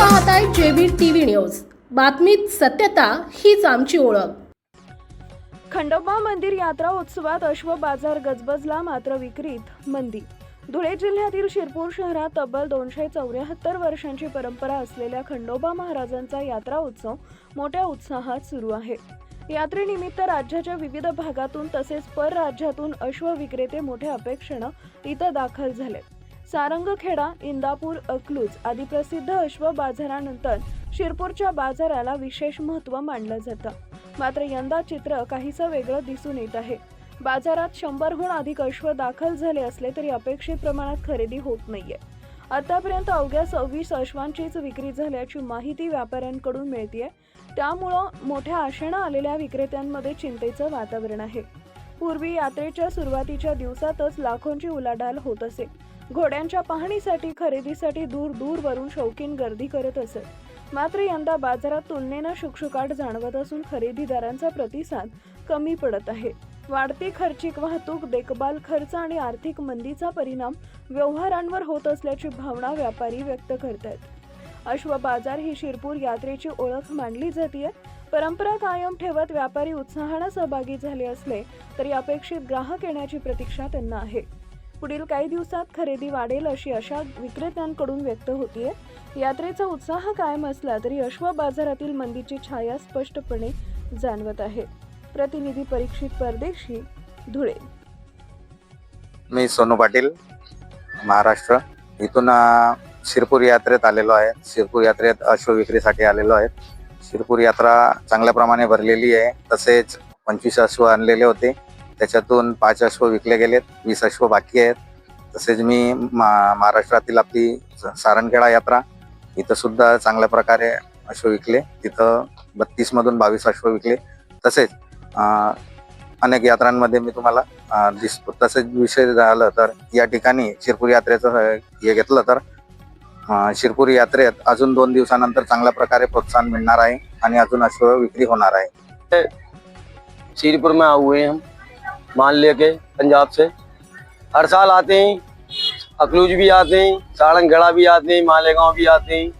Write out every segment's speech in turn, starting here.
पाहताय JB TV news. बातमीत सत्यता हीच आमची ओळख. खंडोबा मंदिर यात्रा उत्सवात अश्व बाजार गजबजला मात्र विक्रीत मंदी. धुळे जिल्ह्यातील शिरपूर शहरात तब्बल दोनशे चौऱ्याहत्तर वर्षांची परंपरा असलेल्या खंडोबा महाराजांचा यात्रा उत्सव मोठ्या उत्साहात सुरू आहे. यात्रेनिमित्त राज्याच्या विविध भागातून तसेच परराज्यातून अश्व विक्रेते मोठ्या अपेक्षेनं इथं दाखल झालेत. सारंगखेडा इंदापूर अकलूज आदी प्रसिद्ध अश्व बाजारानंतर शिरपूरच्या बाजाराला विशेष महत्त्व मानलं जातं. मात्र यंदा चित्र काहीसं वेगळं दिसून येत आहे. बाजारात शंभरहून अधिक अश्व दाखल झाले असले तरी अपेक्षित प्रमाणात खरेदी होत नाहीये. आतापर्यंत अवघ्या सव्वीस अश्वांचीच विक्री झाल्याची माहिती व्यापाऱ्यांकडून मिळतीये. त्यामुळं मोठ्या आशेनं आलेल्या विक्रेत्यांमध्ये चिंतेचं वातावरण आहे. पूर्वी यात्रेच्या सुरुवातीच्या दिवसातच लाखोंची उलाढाल होत असे. घोड्यांच्या पाहणीसाठी खरेदीसाठी दूर दूरवरून शौकीन गर्दी करत असत. मात्र यंदा बाजारात तुलनेनं शुकशुकाट जाणवत असून खरेदीदारांचा प्रतिसाद कमी पडत आहे. वाढती खर्चिक वाहतूक देखभाल खर्च आणि आर्थिक मंदीचा परिणाम व्यवहारांवर होत असल्याची भावना व्यापारी व्यक्त करतायत. अश्व बाजार ही शिरपूर यात्रेची ओळख मानली जाते परंपरा कायम ठेवत व्यापारी उत्साहानं सहभागी झाले असले तरी अपेक्षित ग्राहक येण्याची प्रतीक्षा त्यांना आहे. पुढील काही दिवसात खरेदी वाढेल अशी आशा विक्रेत्यांकडून व्यक्त होतीये. यात्रेचा उत्साह कायम असला तरी अश्व बाजारातील मंदीची छाया स्पष्टपणे जाणवत आहे. प्रतिनिधी परीक्षित परदेशी धुळे. मी सोनू पाटील महाराष्ट्र. इथून शिरपूर यात्रेत आलेलो आहे. शिरपूर यात्रेत अश्व विक्रीसाठी आलेलो आहे. शिरपूर यात्रा चांगल्या प्रमाणे भरलेली आहे. तसेच पंचवीस अश्व आणलेले होते. त्याच्यातून पाच अश्व विकले गेलेत. वीस अश्व बाकी आहेत. तसेच मी मा- महाराष्ट्रातील आपली स- यात्रा इथं सुद्धा चांगल्या प्रकारे अश्व विकले. तिथं बत्तीस मधून बावीस अश्व विकले. तसेच अनेक यात्रांमध्ये मी तुम्हाला दिसतो तसेच विषय झालं तर या ठिकाणी शिरपूर यात्रेचं हे घेतलं तर शिरपूर यात्रेत अजून दोन दिवसानंतर चांगल्या प्रकारे प्रोत्साहन मिळणार आहे आणि अजून अश्व होणार आहे. श्रीपुर में आए हुए हैं हम माल लेके पंजाब से। हर साल आते हैं अकलूज भी आते हैं साड़नगढ़ा भी आते हैं, मालेगांव भी आते हैं,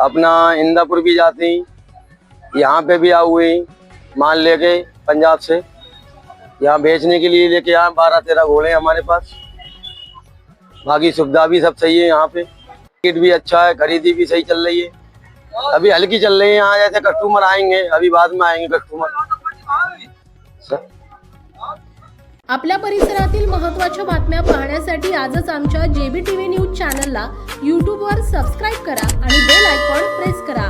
अपना इंदापुर भी जाते हैं, यहाँ पे भी आए हुए हैं माल लेके पंजाब से। यहाँ बेचने के लिए लेके आए, बारह तेरह घोड़े हमारे पास। बाकी सुविधा भी सब सही है यहाँ पे। मार्केट भी अच्छा है खरीदी भी सही चल रही है। अभी हल्की चल रही है यहाँ जैसे कस्टमर आएंगे अभी बाद में आएंगे कस्टमर आपल्या परिसरातील महत्त्वाच्या बातम्या पाहण्यासाठी आजच आमच्या जेबी टीव्ही न्यूज चॅनलला यूट्यूबवर सबस्क्राईब करा आणि बेल आयकॉन प्रेस करा.